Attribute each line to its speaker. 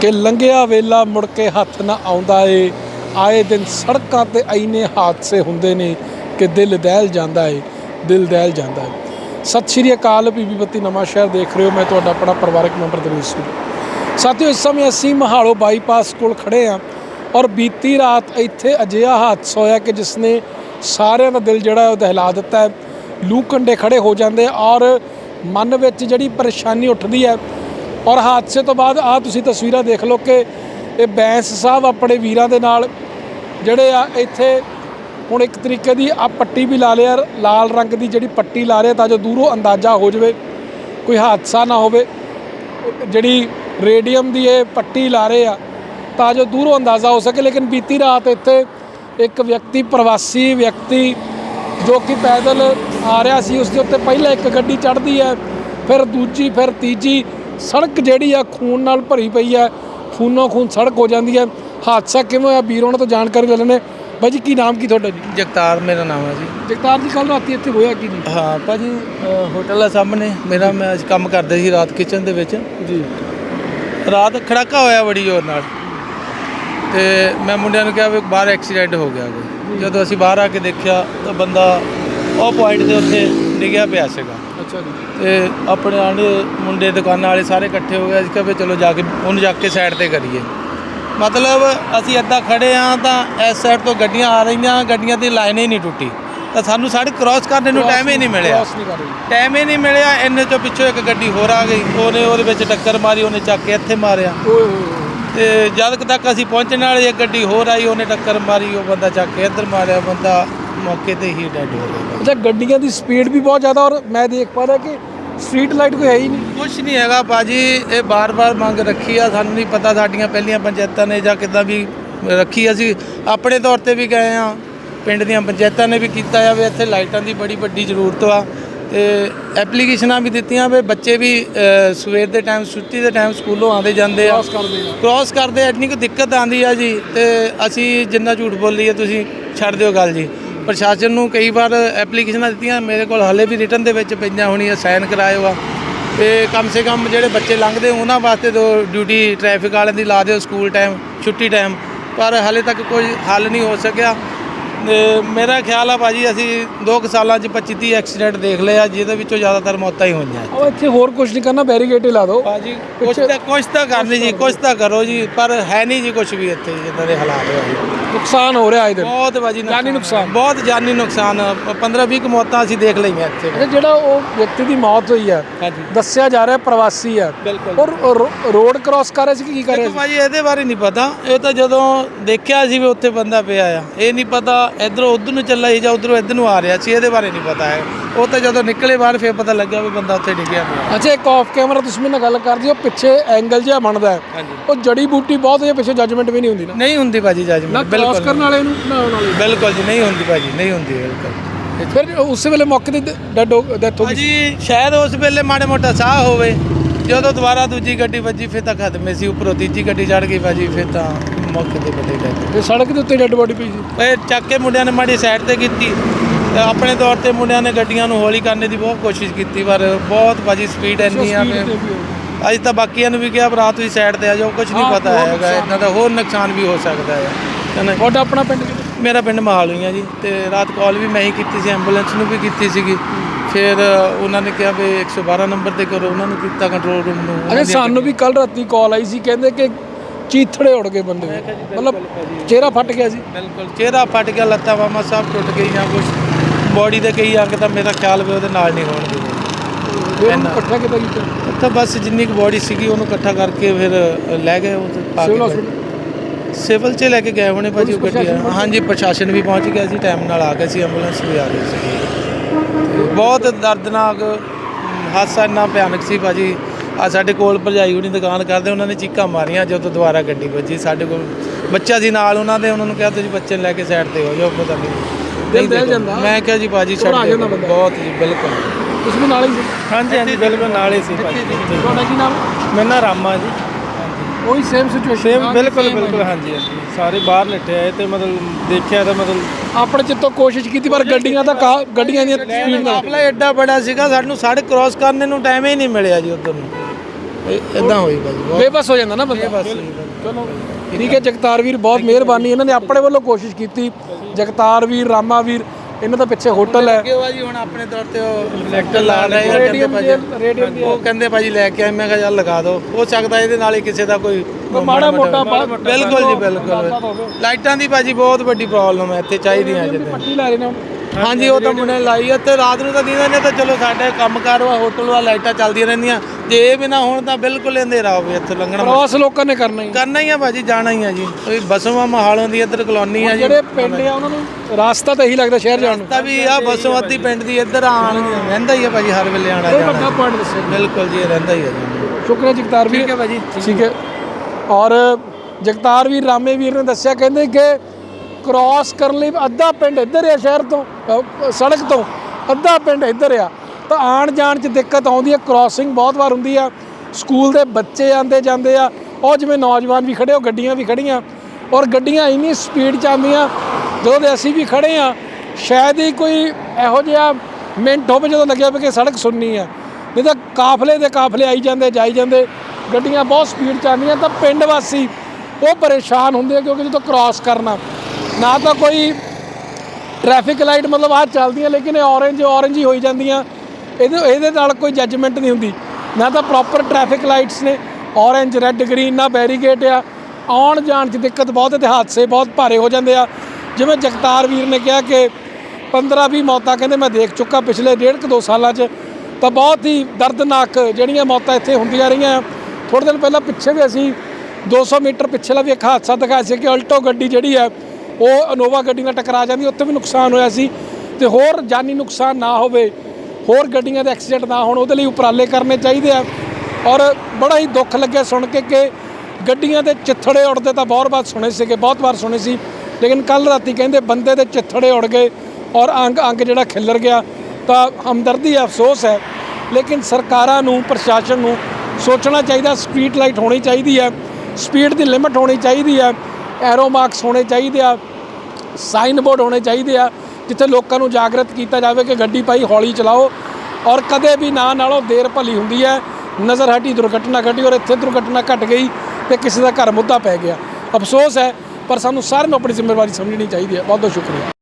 Speaker 1: ਕਿ ਲੰਘਿਆ ਵੇਲਾ ਮੁੜ ਕੇ ਹੱਥ ਨਾ ਆਉਂਦਾ ਏ। ਆਏ ਦਿਨ ਸੜਕਾਂ ਤੇ ਐਨੇ ਹਾਦਸੇ ਹੁੰਦੇ ਨੇ ਕਿ ਦਿਲ ਦਹਿਲ ਜਾਂਦਾ ਏ। ਦਿਲ ਦਹਿਲ ਜਾਂਦਾ ਏ। ਸਤਿ ਸ਼੍ਰੀ ਅਕਾਲ, ਬੀਬੀ ਬੱਤੀ ਨਵਾਂ ਸ਼ਹਿਰ ਦੇਖ ਰਹੇ ਹੋ। ਮੈਂ ਤੁਹਾਡਾ ਆਪਣਾ ਪਰਿਵਾਰਕ ਮੈਂਬਰ ਦਰਵੇਸ਼ ਸਿੰਘ ਸਾਥੀਓ, ਇਸ ਸਮੇਂ ਅਸੀਂ ਮਹਾਲੋ ਬਾਈਪਾਸ ਕੋਲ ਖੜੇ ਆ ਔਰ ਬੀਤੀ ਰਾਤ ਇੱਥੇ ਅਜਿਹਾ ਹਾਦਸਾ ਹੋਇਆ ਕਿ ਜਿਸ ਨੇ ਸਾਰਿਆਂ ਦਾ ਦਿਲ ਜਿਹੜਾ ਉਹ ਦਹਿਲਾ ਦਿੱਤਾ ਹੈ। ਲੂ ਕੰਡੇ ਖੜੇ ਹੋ ਜਾਂਦੇ ਔਰ ਮਨ ਵਿੱਚ ਜਿਹੜੀ ਪਰੇਸ਼ਾਨੀ ਉੱਠਦੀ ਹੈ ਔਰ ਹਾਦਸੇ ਤੋਂ ਬਾਅਦ ਆ ਤੁਸੀਂ ਤਸਵੀਰਾਂ ਦੇਖ ਲਓ ਕਿ ਇਹ ਬੈਂਸ ਸਾਹਿਬ ਆਪਣੇ ਵੀਰਾਂ ਦੇ ਨਾਲ ਜਿਹੜੇ ਆ ਇੱਥੇ ਹੁਣ ਇੱਕ ਤਰੀਕੇ ਦੀ ਆ ਪੱਟੀ ਵੀ ਲਾ ਲਿਆ, ਲਾਲ ਰੰਗ ਦੀ ਜਿਹੜੀ ਪੱਟੀ ਲਾ ਰਹੇ ਤਾਂ ਜੋ ਦੂਰੋਂ ਅੰਦਾਜ਼ਾ ਹੋ ਜਾਵੇ, ਕੋਈ ਹਾਦਸਾ ਨਾ ਹੋਵੇ। ਜਿਹੜੀ ਰੇਡੀਅਮ ਦੀ ਇਹ ਪੱਟੀ ਲਾ ਰਹੇ ਆ ਤਾਂ ਜੋ ਦੂਰੋਂ ਅੰਦਾਜ਼ਾ ਹੋ ਸਕੇ, ਲੇਕਿਨ ਬੀਤੀ ਰਾਤ ਇੱਥੇ ਇੱਕ ਵਿਅਕਤੀ, ਪ੍ਰਵਾਸੀ ਵਿਅਕਤੀ ਜੋ ਕਿ ਪੈਦਲ ਆ ਰਿਹਾ ਸੀ, ਉਸ ਦੇ ਉੱਤੇ ਪਹਿਲਾਂ ਇੱਕ ਗੱਡੀ ਚੜ੍ਹਦੀ ਹੈ, ਫਿਰ ਦੂਜੀ, ਫਿਰ ਤੀਜੀ ਸੜਕ ਜਿਹੜੀ ਆ ਖੂਨ ਨਾਲ ਭਰੀ ਪਈ ਹੈ ਖੂਨੋਂ ਖੂਨ ਸੜਕ ਹੋ ਜਾਂਦੀ ਹੈ ਹਾਦਸਾ ਕਿਵੇਂ ਹੋਇਆ? ਵੀਰ ਉਹਨਾਂ ਤੋਂ ਜਾਣਕਾਰੀ ਲੈ ਲੈਣੇ ਬਾਈ ਜੀ ਕੀ ਨਾਮ ਕੀ ਤੁਹਾਡਾ ਜੀ?
Speaker 2: ਜਗਤਾਰ ਮੇਰਾ ਨਾਮ ਹੈ ਜੀ।
Speaker 1: ਜਗਤਾਰ ਜੀ ਕੱਲ ਰਾਤੀ ਇੱਥੇ ਹੋਇਆ ਕੀ ਜੀ?
Speaker 2: ਹਾਂ ਭਾਜੀ ਹੋਟਲ ਆ ਸਾਹਮਣੇ। ਮੇਰਾ ਮੈਂ ਅੱਜ ਕੰਮ ਕਰਦੇ ਸੀ ਰਾਤ ਕਿਚਨ ਦੇ ਵਿੱਚ।
Speaker 1: ਜੀ।
Speaker 2: ਰਾਤ ਖੜਾਕਾ ਹੋਇਆ ਬੜੀ ਜ਼ੋਰ ਨਾਲ। ਤੇ ਮੈਂ ਮੁੰਡਿਆਂ ਨੂੰ ਕਿਹਾ ਵੀ ਬਾਹਰ ਐਕਸੀਡੈਂਟ ਹੋ ਗਿਆ ਕੋਈ। ਜਦੋਂ ਅਸੀਂ ਬਾਹਰ ਆ ਕੇ ਦੇਖਿਆ ਤਾਂ ਬੰਦਾ ਉਹ ਪੁਆਇੰਟ ਦੇ ਉੱਤੇ ਡਿੱਗਿਆ ਪਿਆ ਸੀਗਾ।
Speaker 1: ਅੱਛਾ ਜੀ।
Speaker 2: ਤੇ ਆਪਣੇ ਆਂਢੇ ਮੁੰਡੇ ਦੁਕਾਨਾਂ ਵਾਲੇ ਸਾਰੇ ਇਕੱਠੇ ਹੋ ਗਏ ਅਸੀਂ ਕਿਹਾ ਵੀ ਚਲੋ ਜਾ ਕੇ ਉਹਨੂੰ ਜਾ ਕੇ ਸਾਈਡ ਤੇ ਕਰੀਏ। ਮਤਲਬ ਅਸੀਂ ਇੱਦਾਂ ਖੜੇ ਆ ਤਾਂ ਇਸ ਸਾਈਡ ਤੋਂ ਗੱਡੀਆਂ ਆ ਰਹੀਆਂ ਗੱਡੀਆਂ ਦੀ ਲਾਈਨ ਹੀ ਨਹੀਂ ਟੁੱਟੀ। ਤਾਂ ਸਾਨੂੰ ਸੜਕ ਕ੍ਰਾਸ ਕਰਨ ਨੂੰ ਟਾਈਮ ਹੀ ਨਹੀਂ ਮਿਲਿਆ। ਟਾਈਮ ਹੀ ਨਹੀਂ ਮਿਲਿਆ ਇੰਨੇ ਚੋਂ ਪਿੱਛੋਂ ਇੱਕ ਗੱਡੀ ਹੋਰ ਆ ਗਈ। ਉਹਨੇ ਉਹਦੇ ਵਿੱਚ ਟੱਕਰ ਮਾਰੀ ਉਹਨੇ ਚੱਕ ਕੇ ਇੱਥੇ ਮਾਰਿਆ। ਤੇ ਜਦ ਤੱਕ ਅਸੀਂ ਪਹੁੰਚਣ ਵਾਲੇ ਇੱਕ ਗੱਡੀ ਹੋਰ ਆਈ ਉਹਨੇ ਟੱਕਰ ਮਾਰੀ ਉਹ ਬੰਦਾ ਚੱਕ ਕੇ ਇੱਧਰ ਮਾਰਿਆ ਬੰਦਾ ਮੌਕੇ ਤੇ ਹੀ ਡੈਡ ਹੋ ਗਿਆ
Speaker 1: ਅੱਛਾ ਗੱਡੀਆਂ ਦੀ ਸਪੀਡ ਵੀ ਬਹੁਤ ਜ਼ਿਆਦਾ ਔਰ ਮੈਂ ਦੇਖ ਪਾ ਰਿਹਾ ਕਿ ਸਟਰੀਟ ਲਾਈਟ ਕੋਈ ਹੈ ਹੀ ਨਹੀਂ।
Speaker 2: ਕੁਛ ਨਹੀਂ ਹੈਗਾ ਬਾਜੀ ਇਹ ਬਾਰ-ਬਾਰ ਮੰਗ ਰੱਖੀ ਆ ਸਾਨੂੰ ਨਹੀਂ ਪਤਾ ਸਾਡੀਆਂ ਪਹਿਲੀਆਂ ਪੰਚਾਇਤਾਂ ਨੇ ਜਾਂ ਕਿੱਦਾਂ ਵੀ ਰੱਖੀ ਅਸੀਂ ਆਪਣੇ ਤੌਰ ਤੇ ਵੀ ਗਏ ਆ ਪਿੰਡ ਦੀਆਂ ਪੰਚਾਇਤਾਂ ਨੇ ਵੀ ਕੀਤਾ ਆ ਵੀ ਇੱਥੇ ਲਾਈਟਾਂ ਦੀ ਬੜੀ ਵੱਡੀ ਜ਼ਰੂਰਤ ਆ ਤੇ ਐਪਲੀਕੇਸ਼ਨਾਂ ਵੀ ਦਿੱਤੀਆਂ ਵੀ ਬੱਚੇ ਵੀ ਸਵੇਰ ਦੇ ਟਾਈਮ ਛੁੱਟੀ ਦੇ ਟਾਈਮ ਸਕੂਲੋਂ ਆਉਂਦੇ ਜਾਂਦੇ ਆ।
Speaker 1: ਕ੍ਰਾਸ ਕਰਦੇ
Speaker 2: ਇੰਨੀ ਕੁ ਦਿੱਕਤ ਆਂਦੀ ਆ ਜੀ ਤੇ ਅਸੀਂ ਜਿੰਨਾ ਝੂਠ ਬੋਲੀਏ ਤੁਸੀਂ ਛੱਡ ਦਿਓ ਗੱਲ ਜੀ। ਪ੍ਰਸ਼ਾਸਨ ਨੂੰ ਕਈ ਵਾਰ ਐਪਲੀਕੇਸ਼ਨਾਂ ਦਿੱਤੀਆਂ, ਮੇਰੇ ਕੋਲ ਹਾਲੇ ਵੀ ਰਿਟਰਨ ਦੇ ਵਿੱਚ ਪਈਆਂ ਹੋਣੀਆਂ ਸਾਈਨ ਕਰਾਇਓ ਵਾ ਤੇ ਕਮ ਸੇ ਕਮ ਜਿਹੜੇ ਬੱਚੇ ਲੰਘਦੇ, ਉਹਨਾਂ ਵਾਸਤੇ ਦੋ ਡਿਊਟੀ ਟ੍ਰੈਫਿਕ ਵਾਲਿਆਂ ਦੀ ਲਾ ਦਿਓ ਸਕੂਲ ਟਾਈਮ ਛੁੱਟੀ ਟਾਈਮ ਪਰ ਹਾਲੇ ਤੱਕ ਕੋਈ ਹੱਲ ਨਹੀਂ ਹੋ ਸਕਿਆ। ਮੇਰਾ ਖਿਆਲ ਆ ਭਾਜੀ ਅਸੀਂ 2 ਸਾਲਾਂ 'ਚ 25 30 ਐਕਸੀਡੈਂਟ ਦੇਖ ਲਏ ਆ ਜਿਹਦੇ ਵਿੱਚੋਂ ਜ਼ਿਆਦਾਤਰ ਮੌਤਾਂ ਹੀ ਹੋਈਆਂ
Speaker 1: ਉਹ ਇੱਥੇ ਹੋਰ ਕੁਝ ਨਹੀਂ ਕਰਨਾ ਬੈਰੀਗੇਟ ਹੀ ਲਾ ਦਿਓ।
Speaker 2: ਬਾਜੀ ਕੁਛ ਤਾਂ ਕੁਛ ਤਾਂ ਕਰਨੀ ਜੀ ਕੁਛ ਤਾਂ ਕਰੋ ਜੀ ਪਰ ਹੈ ਨਹੀਂ ਜੀ ਕੁਛ ਵੀ ਇੱਥੇ ਜਿੱਦਾਂ ਦੇ ਹਾਲਾਤ ਹੋਏ ਜੀ
Speaker 1: ਨੁਕਸਾਨ ਹੋ ਰਿਹਾ ਦਿਨ
Speaker 2: ਬਹੁਤ ਬਾਜੀ
Speaker 1: ਜਾਨੀ ਨੁਕਸਾਨ।
Speaker 2: ਬਹੁਤ ਜਾਨੀ ਨੁਕਸਾਨ। 15 20 ਮੌਤਾਂ ਅਸੀਂ ਦੇਖ ਲਈਆਂ ਇੱਥੇ।
Speaker 1: ਅੱਛਾ ਜਿਹੜਾ ਉਹ ਵਿਅਕਤੀ ਦੀ ਮੌਤ ਹੋਈ ਹੈ
Speaker 2: ਹਾਂਜੀ।
Speaker 1: ਦੱਸਿਆ ਜਾ ਰਿਹਾ ਪ੍ਰਵਾਸੀ ਹੈ
Speaker 2: ਬਿਲਕੁਲ।
Speaker 1: ਔਰ ਰੋ- ਰੋਡ ਕ੍ਰਾਸ ਕਰ ਰਿਹਾ ਸੀ ਕਿ ਕੀ ਕਰ ਰਿਹਾ
Speaker 2: ਦੇਖੋ ਭਾਜੀ ਇਹਦੇ ਬਾਰੇ ਨਹੀਂ ਪਤਾ। ਇਹ ਤਾਂ ਜਦੋਂ ਦੇਖਿਆ ਸੀ ਵੀ ਉੱਥੇ ਬੰਦਾ ਪਿਆ ਆ ਇਹ ਨਹੀਂ ਪਤਾ ਇਧਰੋਂ ਉਧਰ ਨੂੰ ਚੱਲਾ ਸੀ ਜਾਂ ਉਧਰੋਂ ਇੱਧਰ ਨੂੰ ਆ ਰਿਹਾ ਸੀ ਇਹਦੇ ਬਾਰੇ ਨਹੀਂ ਪਤਾ ਹੈ। ਉਹ ਤਾਂ ਜਦੋਂ ਨਿਕਲੇ ਬਾਹਰ ਫਿਰ ਪਤਾ ਲੱਗਿਆ ਵੀ ਬੰਦਾ ਉੱਥੇ ਡਿੱਗਿਆ ਪਿਆ।
Speaker 1: ਅੱਛਾ ਇੱਕ ਆਫ ਕੈਮਰਾ ਤੁਸੀਂ ਮੇਰੇ ਨਾਲ ਗੱਲ ਕਰਦੀ ਹੋ ਪਿੱਛੇ ਐਂਗਲ ਜਿਹਾ ਬਣਦਾ ਹੈ। ਉਹ ਜੜੀ ਬੂਟੀ ਬਹੁਤ ਹੈ ਪਿੱਛੇ ਜੱਜਮੈਂਟ ਵੀ ਨਹੀਂ ਹੁੰਦੀ ਨਾ।
Speaker 2: ਨਹੀਂ ਹੁੰਦੀ ਭਾਜੀ ਜਜਮੈਂਟ ਬਿਲਕੁਲ
Speaker 1: ਕਰਨ ਵਾਲੇ ਨੂੰ
Speaker 2: ਬਿਲਕੁਲ ਜੀ ਨਹੀਂ ਹੁੰਦੀ ਭਾਜੀ ਨਹੀਂ ਹੁੰਦੀ ਬਿਲਕੁਲ।
Speaker 1: ਫਿਰ ਉਸੇ ਵੇਲੇ ਮੌਕੇ ਤੇ ਡੈਡ ਡੈਥ ਹੋ ਗਈ
Speaker 2: ਭਾਜੀ ਸ਼ਾਇਦ ਉਸ ਵੇਲੇ ਮਾੜੇ ਮੋਟਾ ਸਾਹ ਹੋਵੇ। ਜਦੋਂ ਦੁਬਾਰਾ ਦੂਜੀ ਗੱਡੀ ਵੱਜੀ ਫਿਰ ਤਾਂ ਖਤਮੇ ਸੀ ਉੱਪਰੋਂ ਤੀਜੀ ਗੱਡੀ ਚੜ ਗਈ ਭਾਜੀ ਫਿਰ ਤਾਂ ਮੌਕੇ ਤੇ
Speaker 1: ਸੜਕ ਦੇ ਉੱਤੇ ਡੈਡ ਬੋਡੀ ਪਈ ਸੀ।
Speaker 2: ਇਹ ਚੱਕ ਕੇ ਮੁੰਡਿਆਂ ਨੇ ਮਾੜੀ ਸਾਈਡ ਤੇ ਕੀਤੀ। ਤੇ ਆਪਣੇ ਤੌਰ ਤੇ ਮੁੰਡਿਆਂ ਨੇ ਗੱਡੀਆਂ ਨੂੰ ਹੌਲੀ ਕਰਨ ਦੀ ਬਹੁਤ ਕੋਸ਼ਿਸ਼ ਕੀਤੀ ਪਰ ਬਹੁਤ ਭਾਜੀ ਸਪੀਡ ਇੰਨੀ ਆ। ਅੱਜ ਤਾਂ ਬਾਕੀਆਂ ਨੂੰ ਵੀ ਕਿਹਾ ਭਰਾ ਤੁਸੀਂ ਸਾਈਡ ਤੇ ਆ ਜਾਓ ਕੁਝ ਨਹੀਂ ਪਤਾ ਹੈਗਾ ਇਦਾਂ ਦਾ ਹੋਰ ਨੁਕਸਾਨ ਵੀ ਹੋ ਸਕਦਾ ਹੈ
Speaker 1: ਤੁਹਾਡਾ ਆਪਣਾ ਪਿੰਡ?
Speaker 2: ਮੇਰਾ ਪਿੰਡ ਮਹਾਲੂਈਆਂ ਜੀ ਤੇ ਰਾਤ ਕਾਲ ਵੀ ਮੈਂ ਹੀ ਕੀਤੀ ਸੀ ਐਂਬੂਲੈਂਸ ਨੂੰ ਵੀ ਕੀਤੀ ਸੀਗੀ। ਫਿਰ ਉਹਨਾਂ ਨੇ ਕਿਹਾ ਵੀ 112 ਨੰਬਰ ਤੇ ਕਰੋ ਉਹਨਾਂ ਨੂੰ ਕੀਤਾ ਕੰਟਰੋਲ ਰੂਮ ਨੂੰ।
Speaker 1: ਅਰੇ ਸਾਨੂੰ ਵੀ ਕੱਲ ਰਾਤੀ ਕਾਲ ਆਈ ਸੀ ਕਹਿੰਦੇ ਕਿ ਚੀਥੜੇ ਉੜ ਗਏ ਬੰਦੇ ਦੇ। ਮਤਲਬ ਚਿਹਰਾ ਫਟ ਗਿਆ ਸੀ
Speaker 2: ਬਿਲਕੁਲ ਚਿਹਰਾ ਫਟ ਗਿਆ ਲੱਤਾਂ ਬਾਹਾਂ ਸਭ ਟੁੱਟ ਗਈਆਂ ਕੁਝ ਬੋਡੀ ਦੇ ਕਈ ਅੰਗ ਤਾਂ ਮੇਰਾ ਖਿਆਲ ਵੀ ਉਹਦੇ ਨਾਲ ਨਹੀਂ ਹੋਣਗੇ।
Speaker 1: ਫਿਰ ਉਹਨੂੰ ਇਕੱਠਾ ਕੀਤਾ ਕੀਤਾ
Speaker 2: ਤਾਂ ਬਸ ਜਿੰਨੀ ਕੁ ਬੋਡੀ ਸੀਗੀ ਉਹਨੂੰ ਇਕੱਠਾ ਕਰਕੇ ਫਿਰ ਲੈ ਗਏ ਉਹ ਤੇ ਪਾ
Speaker 1: ਸਿਵਲ
Speaker 2: ਕੇ
Speaker 1: ਹਸਪੀਟਲ
Speaker 2: ਸਿਵਲ 'ਚ ਲੈ ਕੇ ਗਏ ਹੋਣੇ ਭਾਜੀ ਉਹ
Speaker 1: ਪੁਲਿਸ
Speaker 2: ਗੱਡੀ
Speaker 1: ਪ੍ਰਸ਼ਾਸਨ
Speaker 2: ਹਾਂਜੀ ਪ੍ਰਸ਼ਾਸਨ ਵੀ ਪਹੁੰਚ ਗਿਆ ਸੀ ਟਾਈਮ ਨਾਲ ਆ ਗਿਆ ਸੀ ਐਂਬੂਲੈਂਸ ਵੀ ਆ ਗਈ ਸੀ। ਬਹੁਤ ਦਰਦਨਾਕ ਹਾਦਸਾ ਇੰਨਾ ਭਿਆਨਕ ਸੀ ਭਾਜੀ। ਆ ਸਾਡੇ ਕੋਲ ਭਰਜਾਈ ਹੁਣੀ ਦੁਕਾਨ ਕਰਦੇ ਉਹਨਾਂ ਨੇ ਚੀਕਾਂ ਮਾਰੀਆਂ ਜਦੋਂ ਦੁਬਾਰਾ ਗੱਡੀ ਵੱਜੀ। ਸਾਡੇ ਕੋਲ ਬੱਚਾ ਸੀ ਨਾਲ ਉਹਨਾਂ ਦੇ ਉਹਨਾਂ ਨੂੰ ਕਿਹਾ ਤੁਸੀਂ ਬੱਚੇ ਨੂੰ ਲੈ ਕੇ ਸਾਈਡ ਤੇ ਹੋ ਜਾਓ ਪਤਾ ਨਹੀਂ।
Speaker 1: ਦਿਲ
Speaker 2: ਦੇਖੋ।
Speaker 1: ਜਾਂਦਾ।
Speaker 2: ਮੈਂ ਕਿਹਾ ਜੀ ਭਾਜੀ ਛੱਡ ਦਿਓ। ਬਹੁਤ ਜੀ ਬਿਲਕੁਲ।
Speaker 1: ਤੁਸੀਂ ਵੀ ਨਾਲ ਹੀ ਸੀ?
Speaker 2: ਹਾਂਜੀ ਹਾਂਜੀ ਬਿਲਕੁਲ ਨਾਲ ਹੀ ਸੀ ਭਾਜੀ।
Speaker 1: ਤੁਹਾਡਾ ਕੀ ਨਾਮ?
Speaker 2: ਮੈਂ ਨਾ ਰਾਮਾ ਜੀ।
Speaker 1: ਉਹੀ ਸੇਮ ਸਿਚੁਏਸ਼ਨ
Speaker 3: ਸੇਮ ਬਿਲਕੁਲ ਬਿਲਕੁਲ ਹਾਂਜੀ ਹਾਂਜੀ। ਸਾਰੇ ਬਾਹਰ ਨੱਠੇ ਆਏ ਤੇ ਮਤਲਬ ਦੇਖਿਆ ਤਾਂ ਮਤਲਬ
Speaker 1: ਆਪਣੇ ਚਿੱਤੋਂ ਕੋਸ਼ਿਸ਼ ਕੀਤੀ ਪਰ ਗੱਡੀਆਂ ਕਾ- ਗੱਡੀਆਂ ਦੀਆਂ ਸਪੀਡ ਨਾਲ।
Speaker 2: ਕਾਫਲਾ ਐਡਾ ਬੜਾ ਸੀਗਾ ਸਾਨੂੰ ਸੜਕ ਕ੍ਰਾਸ ਕਰਨ ਨੂੰ ਟਾਈਮ ਹੀ ਨਹੀਂ ਮਿਲਿਆ ਜੀ ਉਧਰ ਨੂੰ। ਇਦਾਂ ਹੋਈ ਭਾਜੀ ਬਹੁਤ
Speaker 1: ਬੇਬਸ ਹੋ ਜਾਂਦਾ ਨਾ ਬੰਦਾ।
Speaker 2: ਬਸ
Speaker 1: ਚਲੋ ਠੀਕ ਹੈ ਜਗਤਾਰ ਵੀਰ ਬਹੁਤ ਮਿਹਰਬਾਨੀ। ਇਹਨਾਂ ਨੇ ਆਪਣੇ ਵੱਲੋਂ ਕੋਸ਼ਿਸ਼ ਕੀਤੀ। ਜਗਤਾਰ ਵੀਰ ਰਾਮਾ ਵੀਰ ਇਹਨਾਂ ਦਾ ਪਿੱਛੇ ਹੋਟਲ ਹੈ।
Speaker 2: ਲੱਗੇ ਹੋਆ ਜੀ ਹੁਣ ਆਪਣੇ ਤੌਰ ਤੇ ਉਹ ਰਿਫਲੈਕਟਰ ਲਾ ਰਹੇ ਆ ਕਹਿੰਦੇ
Speaker 1: ਰੇਡੀਅਮ
Speaker 2: ਭਾਜੀ
Speaker 1: ਦੀ ਰੇਡੀਅਮ ਦੀ
Speaker 2: ਉਹ ਕਹਿੰਦੇ ਭਾਜੀ ਲੈ ਕੇ ਆਏ ਮੈਂ ਕਿਹਾ ਚੱਲ ਲਗਾ ਦਿਓ। ਹੋ ਸਕਦਾ ਇਹਦੇ ਨਾਲ ਹੀ ਕਿਸੇ ਦਾ ਕੋਈ
Speaker 1: ਮਾੜਾ ਮੋਟਾ
Speaker 2: ਬਿਲਕੁਲ ਜੀ ਬਿਲਕੁਲ। ਲਾਈਟਾਂ ਦੀ ਭਾਜੀ ਬਹੁਤ ਵੱਡੀ ਪ੍ਰੋਬਲਮ ਹੈ ਇੱਥੇ ਚਾਹੀਦੀਆਂ ਜਿੱਦਾਂ।
Speaker 1: ਪੱਟੀ ਲਾ ਰਹੇ ਨੇ ਹੁਣ।
Speaker 2: ਹਾਂਜੀ ਉਹ ਤਾਂ ਮੁੰਡੇ ਲਾਈ ਆ ਤੇ ਰਾਤ ਨੂੰ ਤਾਂ ਦਿਨਾਂ ਨੇ ਤਾਂ ਚਲੋ ਸਾਡੇ ਕੰਮਕਾਰ ਵਾ ਹੋਟਲ ਵਾ ਲਾਈਟਾਂ ਚੱਲਦੀਆਂ ਰਹਿੰਦੀਆਂ। ਜੇ ਇਹ ਵੀ ਨਾ ਹੋਣ ਤਾਂ ਬਿਲਕੁਲ ਅੰਧੇਰਾ ਹੋਵੇ ਇੱਥੇ ਲੰਘਣਾ
Speaker 1: ਕ੍ਰਾਸ ਲੋਕਾਂ ਨੇ ਕਰਨਾ ਹੀ
Speaker 2: ਕਰਨਾ ਹੀ ਆ ਭਾਜੀ ਜਾਣਾ ਹੀ ਆ ਜੀ। ਕੋਈ ਬਸਵਾ ਮਹਾਲ ਹੁੰਦੀ ਇੱਧਰ ਕਲੋਨੀ ਆ ਜੀ।
Speaker 1: ਜਿਹੜੇ ਪਿੰਡ ਆ ਉਹਨਾਂ ਨੂੰ ਰਾਸਤਾ ਤਾਂ ਇਹੀ ਲੱਗਦਾ ਸ਼ਹਿਰ ਜਾਣ ਨੂੰ।
Speaker 2: ਤਾਂ ਵੀ ਆ ਬਸਵਾਦੀ ਪਿੰਡ ਦੀ ਇੱਧਰ ਆਣ ਰਹਿੰਦਾ ਹੀ ਆ ਭਾਜੀ ਹਰ ਵੇਲੇ ਆਣਾ ਜਾਣਾ।
Speaker 1: ਵੱਡਾ ਪੁਆਇੰਟ ਦੱਸਿਆ
Speaker 2: ਬਿਲਕੁਲ ਜੀ ਰਹਿੰਦਾ ਹੀ ਆ ਜੀ।
Speaker 1: ਸ਼ੁਕਰ ਹੈ ਜਗਤਾਰ ਵੀਰ।
Speaker 2: ਠੀਕ ਹੈ ਭਾਜੀ
Speaker 1: ਠੀਕ ਹੈ। ਔਰ ਜਗਤਾਰ ਵੀਰ ਰਾਮੇ ਵੀਰ ਨੇ ਦੱਸਿਆ ਕਹਿੰਦੇ ਕਿ ਕ੍ਰਾਸ ਕਰਨ ਲਈ ਅੱਧਾ ਪਿੰਡ ਇੱਧਰ ਆ ਸ਼ਹਿਰ ਤੋਂ ਸੜਕ ਤੋਂ, ਅੱਧਾ ਪਿੰਡ ਇੱਧਰ ਆ। ਤਾਂ ਆਣ ਜਾਣ 'ਚ ਦਿੱਕਤ ਆਉਂਦੀ ਹੈ ਕ੍ਰਾਸਿੰਗ ਬਹੁਤ ਵਾਰ ਹੁੰਦੀ ਆ। ਸਕੂਲ ਦੇ ਬੱਚੇ ਆਂਦੇ ਜਾਂਦੇ ਆ, ਉਹ ਜਿਵੇਂ ਨੌਜਵਾਨ ਵੀ ਖੜੇ ਹੋ ਗੱਡੀਆਂ ਵੀ ਖੜੀਆਂ। ਔਰ ਗੱਡੀਆਂ ਇੰਨੀ ਸਪੀਡ 'ਚ ਆਉਂਦੀਆਂ, ਜਦੋਂ ਦੇ ਅਸੀਂ ਵੀ ਖੜੇ ਆ, ਸ਼ਾਇਦ ਹੀ ਕੋਈ ਇਹੋ ਜਿਹਾ ਮਿੰਟ ਹੋਵੇ ਜਦੋਂ ਲੱਗਿਆ ਵੀ ਕਿ ਸੜਕ ਸੁਣਨੀ ਆ। ਨਹੀਂ ਤਾਂ ਕਾਫਲੇ ਦੇ ਕਾਫਲੇ ਆਈ ਜਾਂਦੇ, ਜਾਈ ਜਾਂਦੇ, ਗੱਡੀਆਂ ਬਹੁਤ ਸਪੀਡ 'ਚ ਆਉਂਦੀਆਂ। ਤਾਂ ਪਿੰਡ ਵਾਸੀ ਉਹ ਪਰੇਸ਼ਾਨ ਹੁੰਦੇ ਆ ਕਿਉਂਕਿ ਜਦੋਂ ਕ੍ਰਾਸ ਕਰਨਾ ਨਾ ਤਾਂ ਕੋਈ ਟ੍ਰੈਫਿਕ ਲਾਈਟ ਮਤਲਬ ਆ ਚੱਲਦੀਆਂ, ਲੇਕਿਨ ਇਹ orange orange ਹੀ ਹੋਈ ਜਾਂਦੀਆਂ। ਇਹਦੇ ਇਹਦੇ ਨਾਲ ਕੋਈ ਜੱਜਮੈਂਟ ਨਹੀਂ ਹੁੰਦੀ। ਨਾ ਤਾਂ ਪ੍ਰੋਪਰ ਟ੍ਰੈਫਿਕ ਲਾਈਟਸ ਨੇ, orange ਰੈੱਡ ਗ੍ਰੀਨ ਨਾ ਬੈਰੀਕੇਡ ਆ। ਆਉਣ ਜਾਣ 'ਚ ਦਿੱਕਤ ਬਹੁਤ ਤੇ ਹਾਦਸੇ ਬਹੁਤ ਭਾਰੇ ਹੋ ਜਾਂਦੇ ਆ। ਜਿਵੇਂ ਜਗਤਾਰ ਵੀਰ ਨੇ ਕਿਹਾ ਕਿ 15-20 ਮੌਤਾਂ ਕਹਿੰਦੇ ਮੈਂ ਦੇਖ ਚੁੱਕਾ ਪਿਛਲੇ ਡੇਢ ਕੁ ਦੋ ਸਾਲਾਂ 'ਚ। ਤਾਂ ਬਹੁਤ ਹੀ ਦਰਦਨਾਕ ਜਿਹੜੀਆਂ ਮੌਤਾਂ ਇੱਥੇ ਹੁੰਦੀਆਂ ਰਹੀਆਂ। ਥੋੜ੍ਹੇ ਦਿਨ ਪਹਿਲਾਂ ਪਿੱਛੇ ਵੀ ਅਸੀਂ 200 ਮੀਟਰ ਪਿੱਛੇ ਪਿੱਛੇਲਾ ਵੀ ਇੱਕ ਹਾਦਸਾ ਦਿਖਾਇਆ ਸੀ ਕਿ ਅਲਟੋ ਗੱਡੀ ਜਿਹੜੀ ਹੈ ਉਹ ਇਨੋਵਾ ਗੱਡੀ ਨਾਲ ਟਕਰਾ ਜਾਂਦੀ ਉੱਥੇ ਵੀ ਨੁਕਸਾਨ ਹੋਇਆ ਸੀ ਤੇ ਹੋਰ ਜਾਨੀ ਨੁਕਸਾਨ ਨਾ ਹੋਵੇ, ਹੋਰ ਗੱਡੀਆਂ ਦੇ ਐਕਸੀਡੈਂਟ ਨਾ ਹੋਣ, ਉਹਦੇ ਲਈ ਉਪਰਾਲੇ ਕਰਨੇ ਚਾਹੀਦੇ ਆ। ਔਰ ਬੜਾ ਹੀ ਦੁੱਖ ਲੱਗਿਆ ਸੁਣ ਕੇ ਕਿ ਗੱਡੀਆਂ ਦੇ ਚਿੱਥੜੇ ਉੜਦੇ ਤਾਂ ਬਹੁਤ ਵਾਰ ਸੁਣੇ ਸੀਗੇ, ਬਹੁਤ ਵਾਰ ਸੁਣੇ ਸੀ, ਲੇਕਿਨ ਕੱਲ ਰਾਤੀ ਕਹਿੰਦੇ ਬੰਦੇ ਦੇ ਚਿੱਥੜੇ ਉੜ ਗਏ ਔਰ ਅੰਗ ਅੰਗ ਜਿਹੜਾ ਖਿੱਲਰ ਗਿਆ, ਤਾਂ ਹਮਦਰਦੀ ਹੈ ਅਫਸੋਸ ਹੈ। ਲੇਕਿਨ ਸਰਕਾਰਾਂ ਨੂੰ, ਪ੍ਰਸ਼ਾਸਨ ਨੂੰ ਸੋਚਣਾ ਚਾਹੀਦਾ, ਸਟਰੀਟ ਲਾਈਟ ਹੋਣੀ ਚਾਹੀਦੀ ਹੈ, ਸਪੀਡ ਦੀ ਲਿਮਟ ਹੋਣੀ ਚਾਹੀਦੀ ਹੈ। ਐਰੋ ਮਾਰਕਸ ਹੋਣੇ ਚਾਹੀਦੇ ਆ ਸਾਈਨ ਬੋਰਡ ਹੋਣੇ ਚਾਹੀਦੇ ਆ, ਜਿੱਥੇ ਲੋਕਾਂ ਨੂੰ ਜਾਗਰਤ ਕੀਤਾ ਜਾਵੇ ਕਿ ਗੱਡੀ ਭਾਈ ਹੌਲੀ ਚਲਾਓ ਔਰ ਕਦੇ ਵੀ ਨਾ ਨਾਲੋਂ ਦੇਰ ਭਲੀ ਹੁੰਦੀ ਹੈ। ਨਜ਼ਰ ਹਟੀ ਦੁਰਘਟਨਾ ਘਟੀ ਔਰ ਇੱਥੇ ਦੁਰਘਟਨਾ ਘਟ ਗਈ ਤੇ ਕਿਸੇ ਦਾ ਘਰ ਮੁੱਦਾ ਪੈ ਗਿਆ। ਅਫਸੋਸ ਹੈ, ਪਰ ਸਾਨੂੰ ਸਾਰਿਆਂ ਨੂੰ ਆਪਣੀ ਜ਼ਿੰਮੇਵਾਰੀ ਸਮਝਣੀ ਚਾਹੀਦੀ ਹੈ। ਬਹੁਤ ਬਹੁਤ ਸ਼ੁਕਰੀਆ।